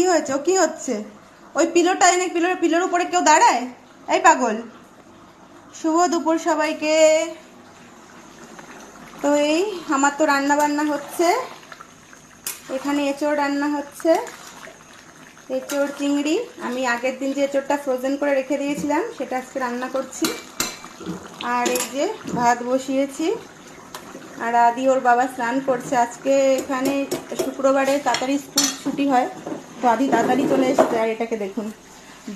কি হয়েছে? ও কি হচ্ছে? ওই পিলোটা এনে পিলোর পিলোর উপরে কেউ দাঁড়ায়? এই পাগল। শুভ দুপুর সবাইকে। তো এই, আমার তো রান্না বান্না হচ্ছে। এখানে এঁচড় রান্না হচ্ছে। এঁচড় চিংড়ি। আমি আগের দিন যে এঁচড়টা ফ্রোজেন করে রেখে দিয়েছিলাম, সেটা আজকে রান্না করছি। আর এই যে ভাত বসিয়েছি। আর আদি ওর বাবা স্নান করছে। আজকে এখানে শুক্রবারে তাড়াতাড়ি স্কুল ছুটি হয়। তো আদি তাড়াতাড়ি চলে এসেছে আর এটাকে দেখুন।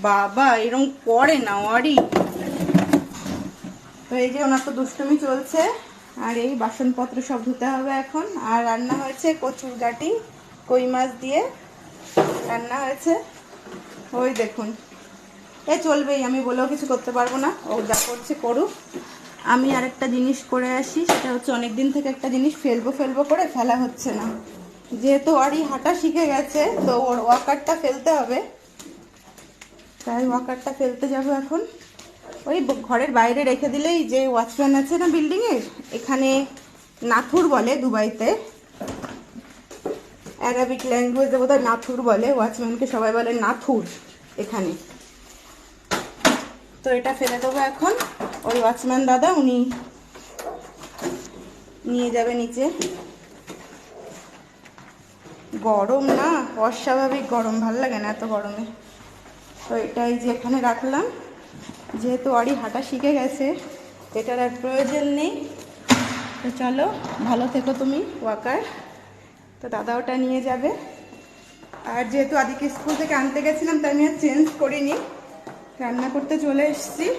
বাবা এরকম করে না, অরি। তো এই যে ওনার তো দুষ্টুমি চলছে, আর এই বাসনপত্র সব ধুতে হবে এখন। আর রান্না হয়েছে কচুর গাটি কই মাছ দিয়ে রান্না হয়েছে। ওই দেখুন। এ চলবেই, আমি বলেও কিছু করতে পারব না, ও যা করছে করুক। আমি আরেকটা জিনিস করে আসি, সেটা হচ্ছে অনেক দিন থেকে একটা জিনিস ফেলব ফেলব করে ফেলা হচ্ছে না। যেহেতু অরি হাঁটা শিখে গেছে, তো ওর ওয়াকারটা ফেলতে হবে। তাই ওয়াকারটা ফেলতে যাব এখন। ওই ঘরের বাইরে রেখে দিলেই যে ওয়াচম্যান আছে না বিল্ডিংয়ের এখানে নাথুর বলে দুবাইতে। অ্যারাবিক ল্যাঙ্গুয়েজে বোধহয় নাথুর বলে ওয়াচম্যানকে সবাই বলে নাথুর এখানে। তো এটা ফেলে দেবো এখন। ওই ওয়াচম্যান দাদা, উনি নিয়ে যাবে নিচে। গরম না, অস্বাভাবিক গরম, ভালো লাগে না এত গরমে। তো এটাই যে এখানে রাখলাম। যেহেতু অরি হাঁটা শিখে গেছে, এটার আর প্রয়োজন নেই। তো চলো, ভালো থেকো তুমি, ওয়াকার। তো দাদা ওটা নিয়ে যাবে। আর যেহেতু আদিকে স্কুল থেকে আনতে গেছিলাম, তাই আমি আর চেঞ্জ করিনি। রান্না করতে চলে এসেছি।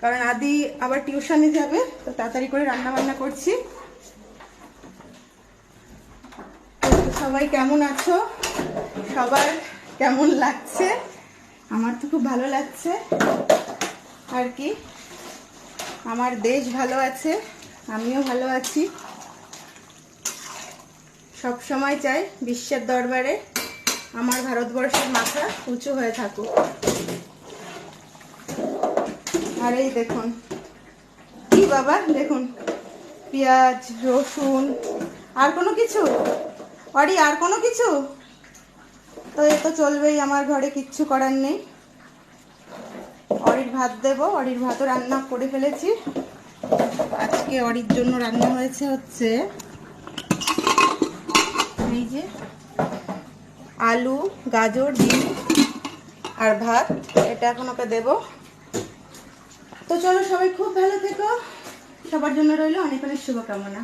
কারণ আদি আবার টিউশনে যাবে, তো তাড়াতাড়ি করে রান্না বান্না করছি। সবাই কেমন আছো? সবার কেমন লাগছে? আমার তো খুব ভালো লাগছে। আর কি? আমার দেশ ভালো আছে, আমিও ভালো আছি। সব সময় চাই বিশ্বের দরবারে আমার ভারতবর্ষের মাথা উঁচু হয়ে থাকুক। আর এই দেখুন, কি বাবা, দেখুন, পেঁয়াজ, রসুন, আর কোনো কিছু? অরি, আর কোনো কিছু? তো এ তো চলবেই, আমার ঘরে কিচ্ছু করার নেই। অরির ভাত দেবো, অরির ভাতও রান্না করে ফেলেছি। আজকে অরির জন্য রান্না হয়েছে হচ্ছে এই যে আলু, গাজর, ডিম আর ভাত। এটা এখন ওকে দেবো। তো চলো সবাই খুব ভালো থেকো। সবার জন্য রইল অনেক অনেক শুভকামনা।